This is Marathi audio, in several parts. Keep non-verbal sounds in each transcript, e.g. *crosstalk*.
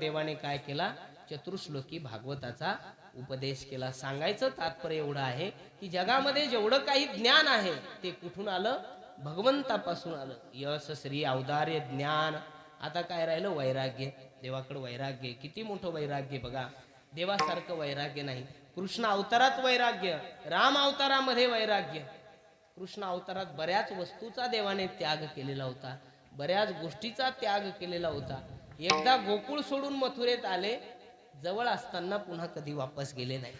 देवाने काय केला? चतुर्श्लोकी भागवताचा उपदेश केला. सांगायचं तात्पर्य एवढं आहे की जगामध्ये जेवढं काही ज्ञान आहे ते कुठून आलं? भगवंतापासून आलं. यश श्री औदार्य ज्ञान. आता काय राहिलं? वैराग्य. देवाकडं वैराग्य. किती मोठं वैराग्य बघा. देवासारखं वैराग्य नाही. कृष्ण अवतारात वैराग्य. राम अवतारामध्ये वैराग्य. कृष्ण अवतारात बऱ्याच वस्तूचा देवाने त्याग केलेला होता. बऱ्याच गोष्टीचा त्याग केलेला होता. एकदा गोकुळ सोडून मथुरेत आले जवळ असताना पुन्हा कधी वापस गेले नाही.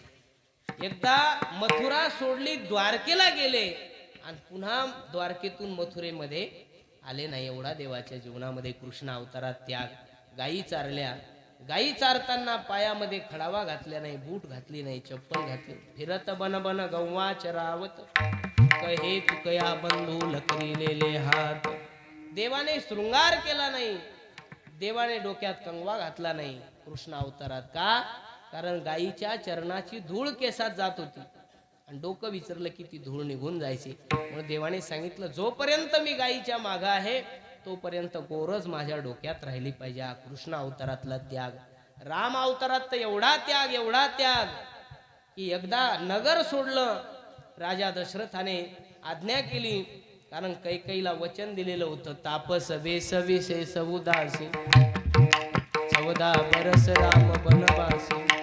एकदा मथुरा सोडली द्वारकेला गेले आणि पुन्हा द्वारकेतून मथुरेमध्ये आले नाही एवढा देवाच्या जीवनामध्ये. कृष्ण अवतारात त्याग गायी चारल्या. गायी चारताना पायामध्ये खडावा घातल्या नाही बूट घातली नाही चप्पल घातली. फिरत बन बन गव्वा चरावत कहे तुकया बंधू लकरीलेले हात देवाने शृंगार केला नाही देवाने डोक्यात कंगवा घातला नाही. कृष्ण अवतारात का? कारण गायीच्या चरणाची धूळ केसात जात होती. आणि डोकं विचारलं की ती धूळ निघून जायची. म्हणून देवाने सांगितलं जोपर्यंत मी गायीच्या मागं आहे तोपर्यंत गोरज माझ्या डोक्यात राहिली पाहिजे. हा कृष्ण अवतारातला त्याग. राम अवतारात तर एवढा त्याग एवढा त्याग की एकदा नगर सोडलं. राजा दशरथाने आज्ञा केली कारण कैकईला वचन दिलेलं होतं तापस वेसविसे विषय समुदासी चौदा बरस राम बनवासी.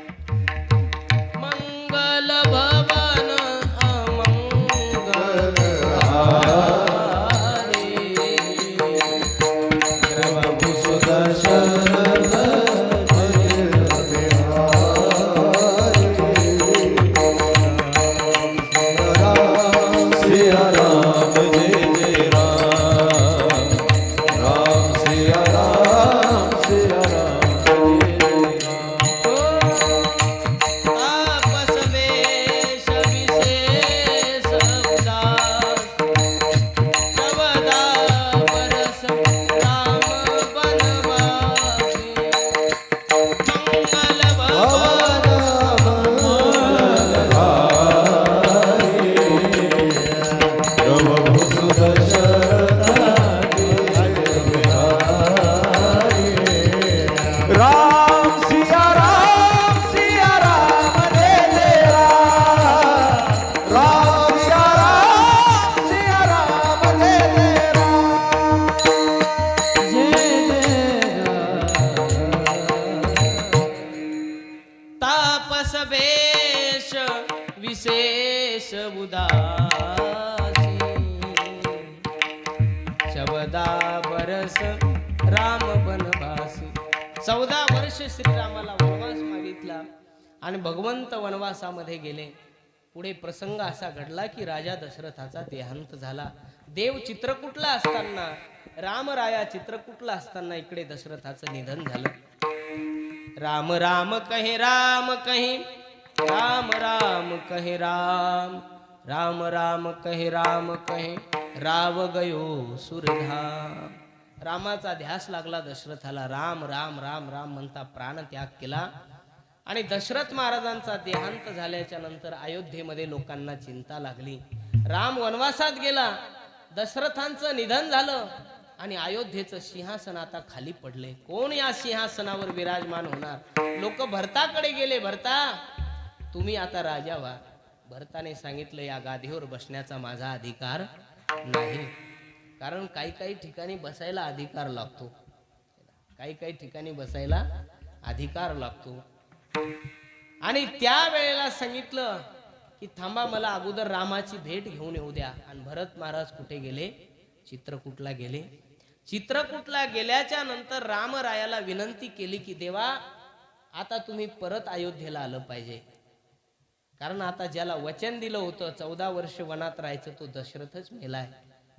विशेष उदासी शबदा बरस राम बनवासी चौदा वर्ष श्रीरामाला वनवास मागितला आणि भगवंत वनवासामध्ये गेले. पुढे प्रसंग असा घडला की राजा दशरथाचा देहांत झाला. देव चित्रकूटला असताना? रामराया चित्रकूटला असताना इकडे दशरथाचं निधन झालं. राम राम कहे राम कहे राम राम कहे राम राम राम कहे राम कहे राव गयो सुरधाम. रामाचा ध्यास लागला दशरथाला राम राम राम राम म्हणता प्राण त्याग केला. आणि दशरथ महाराजांचा देहांत झाल्याच्यानंतर अयोध्येमध्ये लोकांना चिंता लागली. राम वनवासात गेला. दशरथांचं निधन झालं आणि अयोध्येचं सिंहासन आता खाली पडले. कोण या सिंहासनावर विराजमान होणार? लोक भरताकडे गेले भरता. तुम्ही आता राजा व्हा. भरताने सांगितलं या गादीवर बसण्याचा माझा अधिकार नाही. कारण काही काही ठिकाणी बसायला अधिकार लागतो. काही काही ठिकाणी बसायला अधिकार लागतो. आणि त्या वेळेला सांगितलं की थांबा मला अगोदर रामाची भेट घेऊन येऊ द्या. आणि भरत महाराज कुठे गेले? चित्रकूटला गेले. चित्रकूटला गेल्याच्यानंतर रामरायाला विनंती केली की देवा आता तुम्ही परत अयोध्येला आलं पाहिजे. कारण आता ज्याला वचन दिलं होतं चौदा वर्ष वनात राहायचं तो दशरथच मेलाय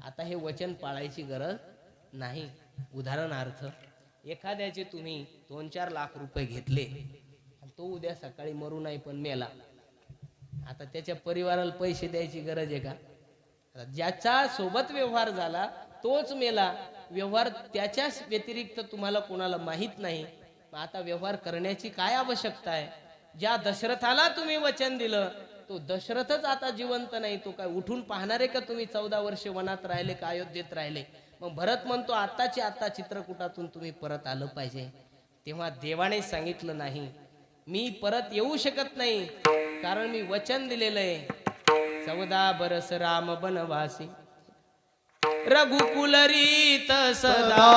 आता हे वचन पाळायची गरज नाही. उदाहरणार्थ एखाद्याचे तुम्ही दोन चार लाख रुपये घेतले तो उद्या सकाळी मरू नाही पण मेला. आता त्याच्या परिवाराला पैसे द्यायची गरज आहे का? ज्याचा सोबत व्यवहार झाला तोच मेला. व्यवहार त्याच्या व्यतिरिक्त तुम्हाला कोणाला माहीत नाही. मग आता व्यवहार करण्याची काय आवश्यकता आहे? ज्या दशरथाला तुम्ही वचन दिलं तो दशरथच आता जिवंत नाही. तो काय उठून पाहणार आहे का तुम्ही? चौदा वर्ष वनात राहिले का अयोध्येत राहिले? मग भरत म्हणतो आत्ताची आत्ता चित्रकूटातून तुम्ही परत आलं पाहिजे. तेव्हा देवाने सांगितलं नाही मी परत येऊ शकत नाही कारण मी वचन दिलेलं आहे. चौदा बरस राम बनवासी रघुकुलरी सदा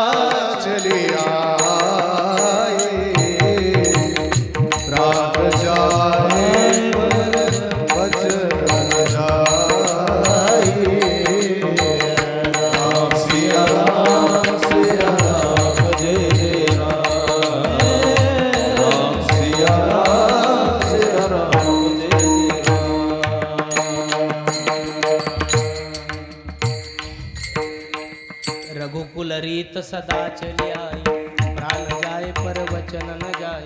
रघुकुल सदा चली आई प्राण जाय पर वचन न जाय.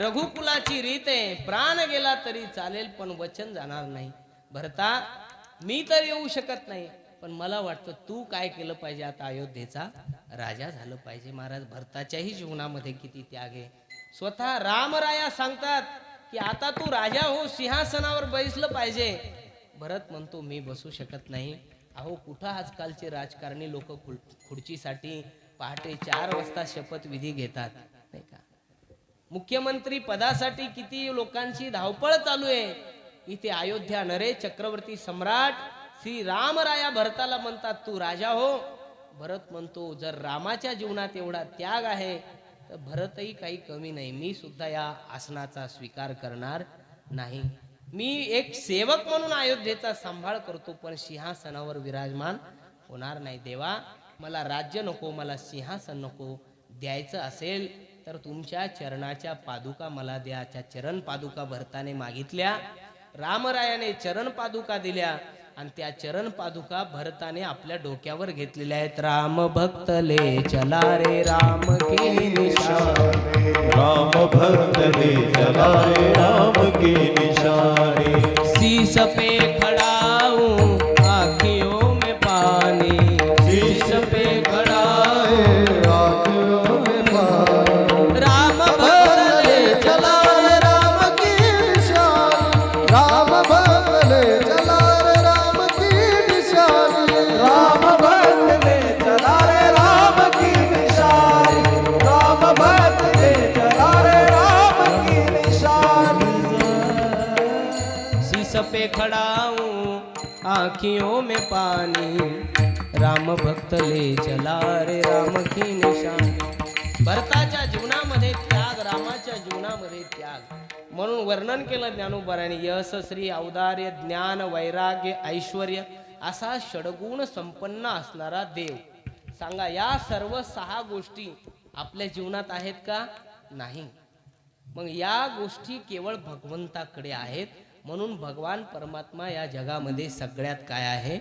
रघुकुलाची रीत आहे प्राण गेला तरी चालेल पण वचन जाणार नाही. भरता मी तर येऊ शकत नाही पण मला वाटतं तू काय केलं पाहिजे आता अयोध्येचा राजा झालं पाहिजे. महाराज भरताच्याही जीवनामध्ये किती त्याग आहे. स्वतः रामराया सांगतात की आता तू राजा हो सिंहासनावर बसलं पाहिजे. भरत म्हणतो मी बसू शकत नाही. अहो कुठं आजकालचे राजकारणी लोक खुर्चीसाठी पहाटे चार वाजता शपथविधी घेतात नाही का? मुख्यमंत्री पदासाठी किती लोकांची धावपळ चालू आहे? इथे अयोध्या नरे चक्रवर्ती सम्राट श्री रामराया भरताला म्हणतात तू राजा हो. भरत म्हणतो जर रामाच्या जीवनात एवढा त्याग आहे तर भरतही काही कमी नाही. मी सुद्धा या आसनाचा स्वीकार करणार नाही. मी एक सेवक म्हणून अयोध्येचा सांभाळ करतो पण सिंहासनावर विराजमान होणार नाही देवा. मला राज्य नको मला सिंहासन नको. द्यायचं असेल तर तुमच्या चरणाच्या पादुका मला द्या. त्या चरण पादुका भरताने मागितल्या. रामरायाने चरण पादुका दिल्या. आणि त्या चरण पादुका भरताने आपल्या डोक्यावर घेतलेल्या आहेत. राम भक्तले चला रे राम के निशान राम भक्त ले चलाए राम के निशाने शीस पे शीस पे खड़ा हूँ आँखियों में पानी। राम भक्त ले चला रे राम की निशान। भरताच्या जीवनामध्ये त्याग रामाच्या जीवनामध्ये त्याग। म्हणून वर्णन केलं ज्ञानोबराने यश श्री औदार्य ज्ञान वैराग्य ऐश्वर्य असा षडगुण संपन्न असणारा देव। सांगा या सर्व सहा गोष्टी आपल्या जीवनात आहेत का? नाही. मग या गोष्टी केवळ भगवंताकडे आहेत? म्हणून भगवान परमात्मा या जगामध्ये सगळ्यात काय आहे?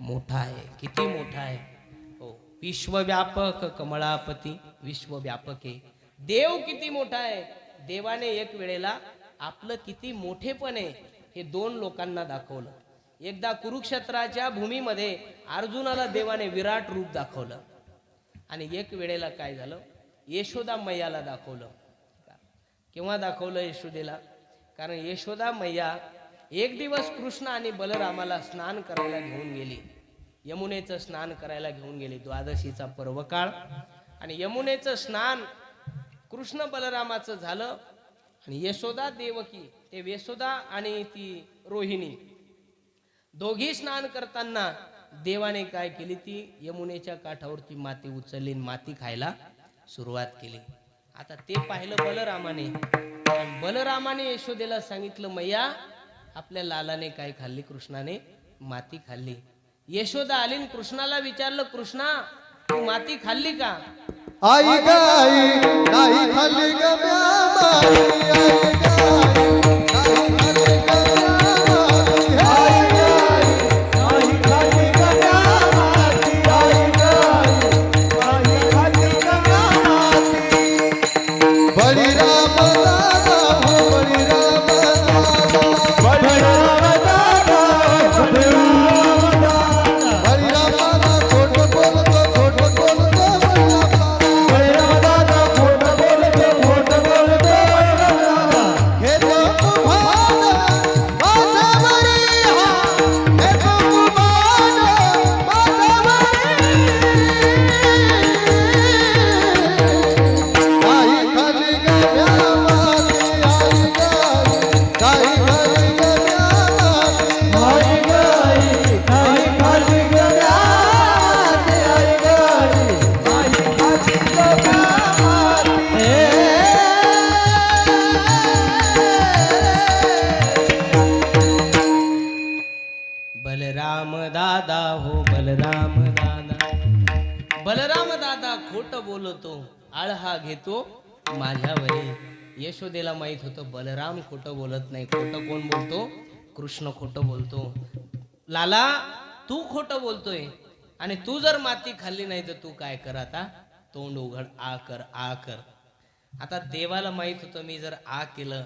मोठा आहे. किती मोठा आहे? हो. विश्वव्यापक कमळापती विश्वव्यापक. आहे देव किती मोठा आहे? देवाने एक वेळेला आपलं किती मोठेपण आहे हे दोन लोकांना दाखवलं. एकदा कुरुक्षेत्राच्या भूमीमध्ये अर्जुनाला देवाने विराट रूप दाखवलं. आणि एक वेळेला काय झालं? यशोदा मैयाला दाखवलं. केव्हा दाखवलं यशोदेला? कारण यशोदा मैया एक दिवस कृष्ण आणि बलरामाला स्नान करायला घेऊन गेली. यमुनेचं स्नान करायला घेऊन गेली. द्वादशीचा पर्वकाळ. आणि यमुनेचं स्नान कृष्ण बलरामाचं झालं. आणि यशोदा देवकी ते यशोदा आणि ती रोहिणी दोघी स्नान करताना देवाने काय केली ती? यमुनेच्या काठावरती माती उचलली माती खायला सुरुवात केली. आता ते पाहिलं बलरामाने. बलरामाने यशोदेला सांगितलं मैया आपल्या लालाने काय खाल्ली कृष्णाने? माती खाल्ली. यशोदा आलीन कृष्णाला विचारलं कृष्णा तू माती खाल्ली का? आई गाई नाही खाली बलराम दादा हो बलराम दादा. बलराम दादा खोट बोलतो आळहा घेतो माझ्यावर. यशोदेला माहीत होतं बलराम खोटं बोलत नाही. खोटं कोण बोलतो? कृष्ण खोटं बोलतो. लाला तू खोटं बोलतोय. आणि तू जर माती खाल्ली नाही तर तू काय कर आता? तोंड उघड आ कर आ कर. आता देवाला माहीत होतं मी जर आ केलं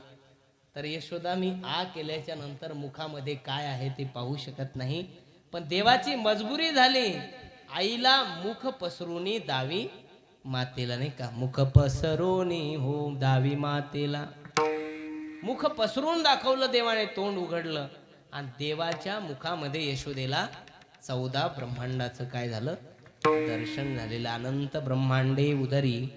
तर यशोदा मी आ केल्याच्यानंतर मुखामध्ये काय आहे ते पाहू शकत नाही. पण देवाची मजबुरी झाली. आईला मुख पसरूनी दावी मातेला नाही का? मुख पसरूनी हो दावी मातेला. मुख पसरून दाखवलं देवाने तोंड उघडलं. आणि देवाच्या मुखामध्ये यशोदेला चौदा ब्रह्मांडाचं काय झालं? दर्शन झालेलं. अनंत ब्रह्मांडे उदरी.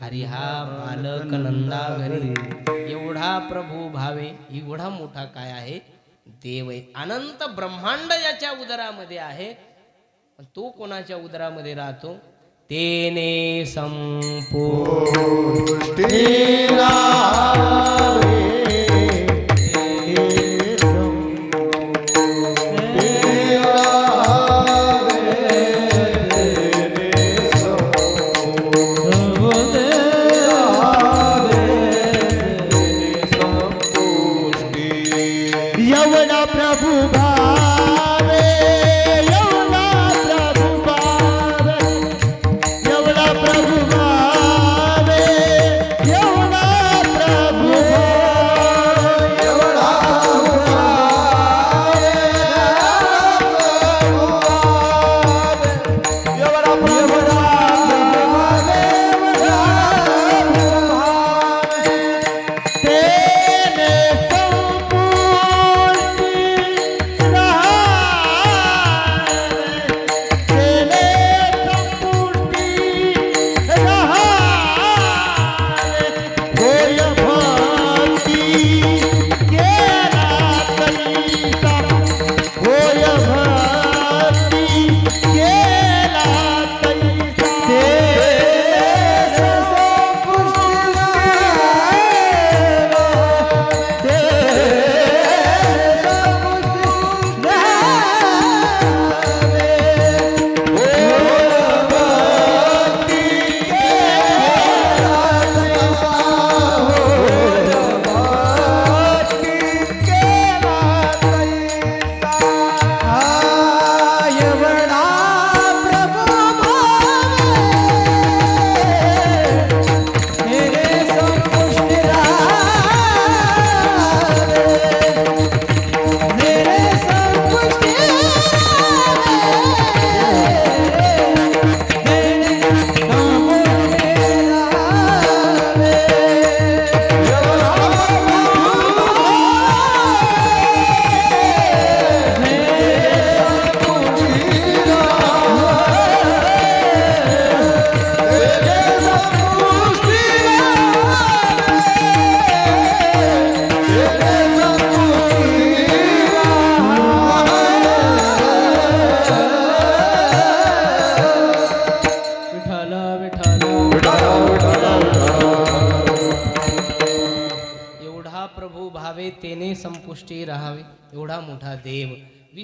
हरिहा बालक नंदा घरी एवढा प्रभू भावे एवढा मोठा काय आहे? देव आहे अनंत ब्रह्मांड याच्या उदरामध्ये आहे. तो कोणाच्या उदरामध्ये राहतो? तेने संपो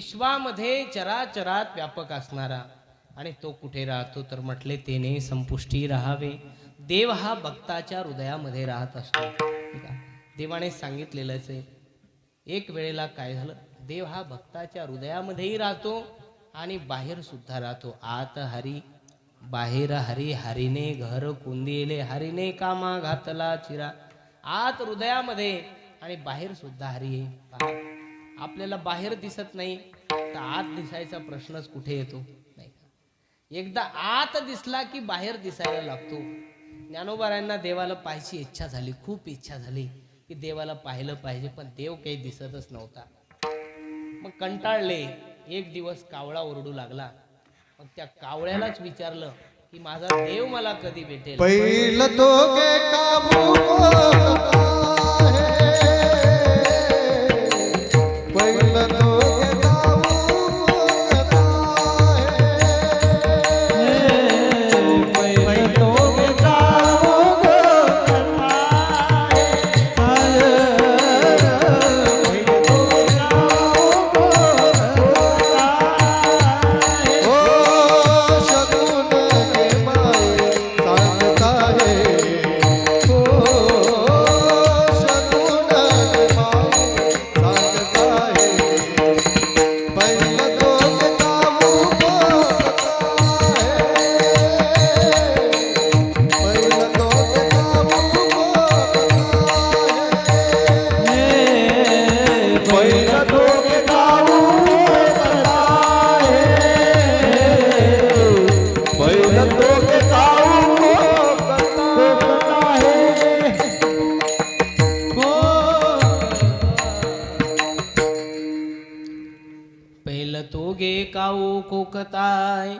विश्वामध्ये चराचरात व्यापक असणारा. आणि तो कुठे राहतो तर म्हटले तेने संपुष्टी राहावे. देव हा भक्ताच्या हृदयामध्ये राहत असतो. देवाने सांगितलेलंच आहे. एक वेळेला काय झालं? देव हा भक्ताच्या हृदयामध्येही राहतो आणि बाहेर सुद्धा राहतो. आत हरी बाहेर हरी हरीने घर कुंदिले हरीने कामा घातला चिरा. आत हृदयामध्ये आणि बाहेर सुद्धा हरी आहे. आपल्याला बाहेर दिसत नाही तर आत दिसायचा प्रश्नच कुठे येतो? नाही एकदा आत दिसला की बाहेर दिसायला लागतो. ज्ञानोबारायांना देवाला पाहायची इच्छा झाली खूप इच्छा झाली की देवाला पाहिलं पाहिजे पण देव काही दिसतच नव्हता. मग कंटाळले एक दिवस कावळा ओरडू लागला. मग त्या कावळ्यालाच विचारलं की माझा देव मला कधी भेटेल? पहिलं तो सांगताय.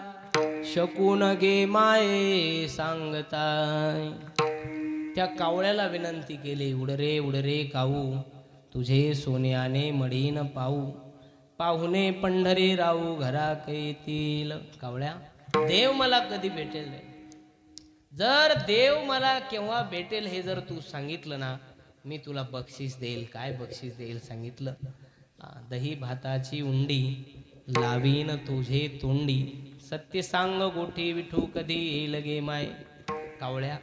शकून गे माये सांगताय. त्या कावळ्याला विनंती केली उडरे उडरे काऊ तुझे सोन्याने मडीन पाऊ. पाहुणे पंढरी राऊ घरा येतील कावळ्या देव मला कधी भेटेल जर देव मला केव्हा भेटेल हे जर तू सांगितलं ना मी तुला बक्षीस देईल. काय बक्षीस देईल? सांगितलं. दही भाताची उंडी लावीन तुझे तोंडी. सत्य सांग गोठी विठू कधी येईल गे माय? कावळ्या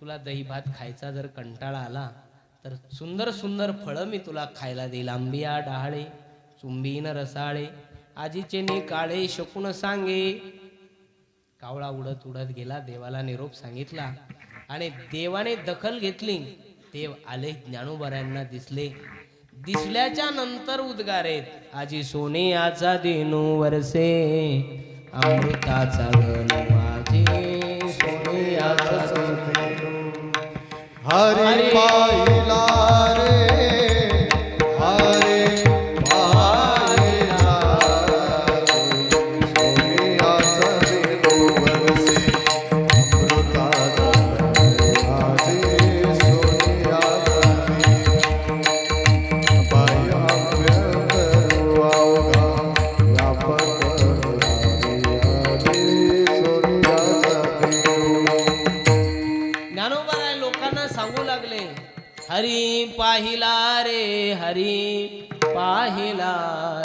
तुला दही भात खायचा जर कंटाळा आला तर सुंदर सुंदर फळं मी तुला खायला देईल. आंबिया डहाळे चुंबीन रसाळे आजीचे ने काळे शकून सांगे. कावळा उडत उडत गेला देवाला निरोप सांगितला आणि देवाने दखल घेतली. देव आले ज्ञानोबऱ्यांना दिसले. दिसल्याच्या नंतर उद्गारेत आजी सोने आचा देनू वरसे अमृताचा गण माझे सोने आचा देणू. हरी पाहिला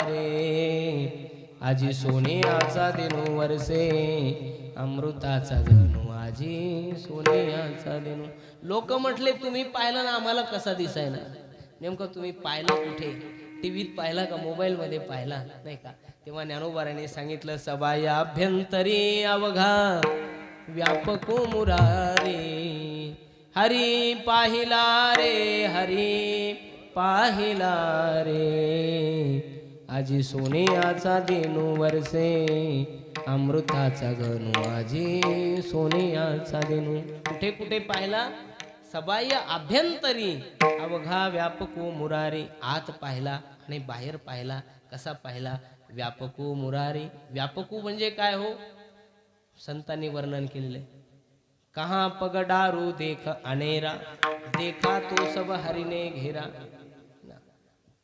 रे. आजी सोनियाचा देणू वरसे अमृताचा देणू आजी सोनियाचा देणू लोक म्हटले तुम्ही पाहिलं ना आम्हाला कसा दिसायला? नेमकं तुम्ही पाहिलं कुठे? टीव्हीत पाहिला का मोबाईलमध्ये पाहिला? नाही का? तेव्हा ज्ञानोबाराने सांगितलं सबाई अभ्यंतरी अवघा व्यापको मुरारे. हरी पाहिला रे हरी पाहिला रे. आजी सोनियाचा देणू वरसे अमृताचा गणू. आजी सोनियाचा देणू. कुठे कुठे पाहिला? सबाह्य अभ्यंतरी. अवघा व्यापको मुरारी. आत पाहिला आणि बाहेर पाहिला. कसा पाहिला? व्यापको मुरारी. व्यापकू म्हणजे काय हो? संतांनी वर्णन केलेले कहा पगडारू देख अनेरा. देखा तो सब हरिने घेरा.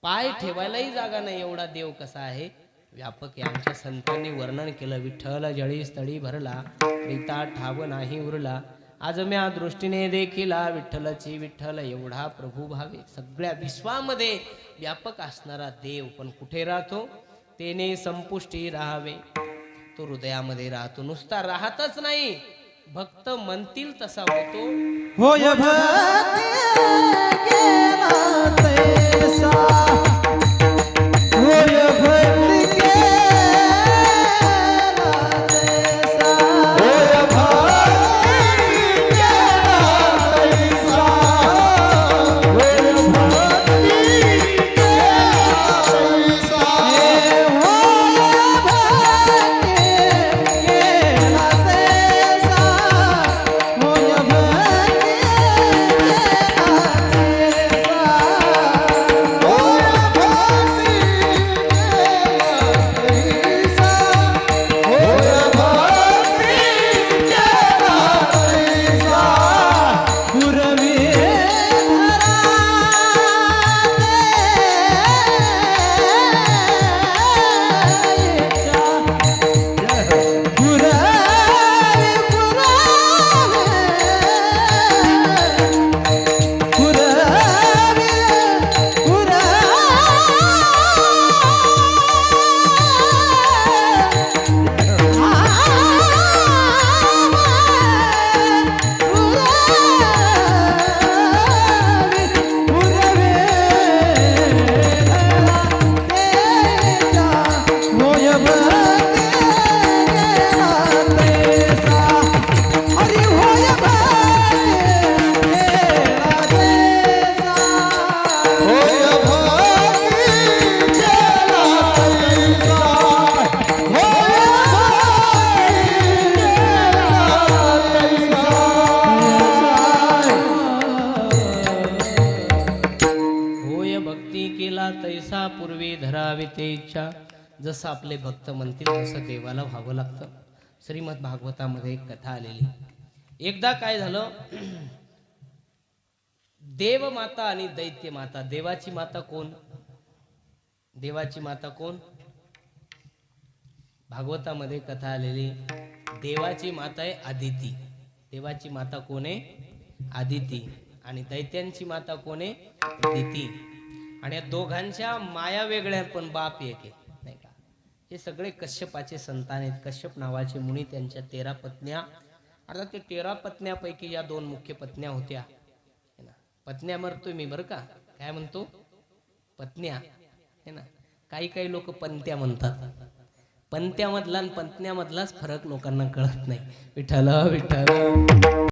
पाय ठेवायलाही जागा नाही एवढा देव कसा आहे? व्यापक यांच्या आमच्या संतांनी वर्णन केलं विठ्ठल जळी स्थळी भरला प्रीता ठाव नाही उरला. आज म्या दृष्टीने देखिला विठ्ठलची विठ्ठल एवढा प्रभू भावे. सगळ्या विश्वामध्ये व्यापक असणारा देव पण कुठे राहतो? तेने संपुष्टी राहावे. तो हृदयामध्ये राहतो. नुसता राहतच नाही. भक्त म्हणतील तसा होतो. होय होय जसं आपले भक्त म्हणतील तसं देवाला व्हावं लागतं. श्रीमद भागवतामध्ये एक कथा आलेली. एकदा काय झालं? *clears throat* देव माता आणि दैत्य माता देवाची माता कोण? देवाची माता कोण? भागवतामध्ये कथा आलेली. देवाची माता आहे आदिती. देवाची माता कोण आहे? आदिती. आणि दैत्यांची माता कोण आहे? दिती आणि या दोघांच्या माया वेगळ्या पण बाप एक आहे. हे सगळे कश्यपाचे संतान आहेत. कश्यप नावाचे मुनी त्यांच्या तेरा पत्न्या. अर्थात ते तेरा पत्न्यापैकी या दोन मुख्य पत्न्या होत्या. है पत्न्या मरतोय मी बरं का? काय म्हणतो? पत्न्या. है ना? काही काही लोक पंत्या म्हणतात. पंत्यामधला आणि पत्न्यामधलाच फरक लोकांना कळत नाही. विठ्ठल विठ्ठल.